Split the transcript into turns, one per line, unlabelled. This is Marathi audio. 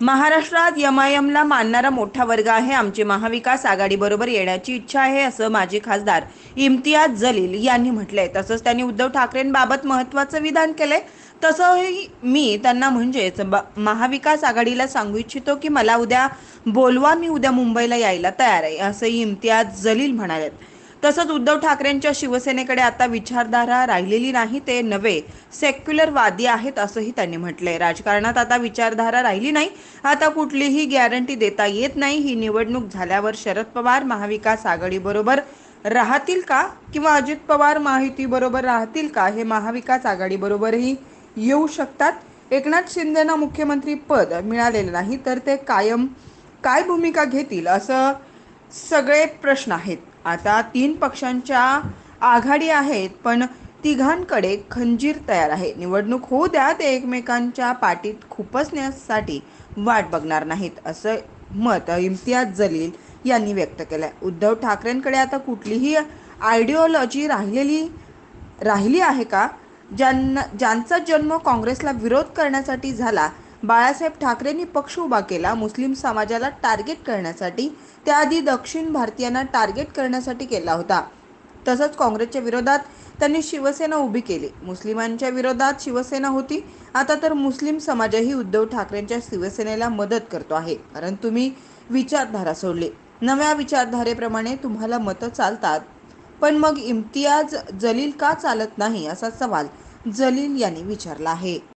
महाराष्ट्रात यमायमला मानणारा मोठा वर्ग आहे आमची महाविकास आघाडीबरोबर येण्याची इच्छा आहे असं माजी खासदार इम्तियाज जलील यांनी म्हटलंय. तसंच त्यांनी उद्धव ठाकरेंबाबत महत्वाचं विधान केलंय. तसंही मी त्यांना म्हणजेच ब- महाविकास आघाडीला सांगू इच्छितो की मला उद्या बोलवा मी उद्या मुंबईला यायला तयार आहे असंही इम्तियाज जलील म्हणालेत. तसंच उद्धव ठाकरेंच्या शिवसेनेकडे आता विचारधारा राहिलेली नाही ते नवे सेक्युलरवादी आहेत असंही त्यांनी म्हटलंय. राजकारणात आता विचारधारा राहिली नाही. आता कुठलीही गॅरंटी देता येत नाही. ही निवडणूक झाल्यावर शरद पवार महाविकास आघाडीबरोबर राहतील का? किंवा अजित पवार माहिती बरोबर राहतील का? हे महाविकास आघाडीबरोबरही येऊ शकतात. एकनाथ शिंदेना मुख्यमंत्री पद मिळालेलं नाही तर ते कायम काय भूमिका घेतील असं सगळे प्रश्न आहेत. आता तीन पक्षांच्या आघाडी आहेत पण तिघांकडे खंजीर तयार आहे. निवडणूक होऊ द्या ते एकमेकांच्या पाठीत खुपसण्यासाठी वाट बघणार नाहीत असं मत इम्तियाज जलील यांनी व्यक्त केलंय. उद्धव ठाकरेंकडे आता कुठलीही आयडिओलॉजी राहिलेली राहिली आहे का? ज्यांना ज्यांचा जन्म काँग्रेसला विरोध करण्यासाठी झाला बाळासाहेब ठाकरेंनी पक्ष उभा केला मुस्लिम समाजाला टार्गेट करण्यासाठी. त्याआधी दक्षिण भारतीयांना टार्गेट करण्यासाठी केला होता. तसंच काँग्रेसच्या विरोधात त्यांनी शिवसेना उभी केली. मुस्लिमांच्या विरोधात शिवसेना होती. आता तर मुस्लिम समाजही उद्धव ठाकरेंच्या शिवसेनेला मदत करतो आहे. कारण तुम्ही विचारधारा सोडली. नव्या विचारधारेप्रमाणे तुम्हाला मतं चालतात. पण मग इम्तियाज जलील का चालत नाही असा सवाल जलील यांनी विचारला आहे.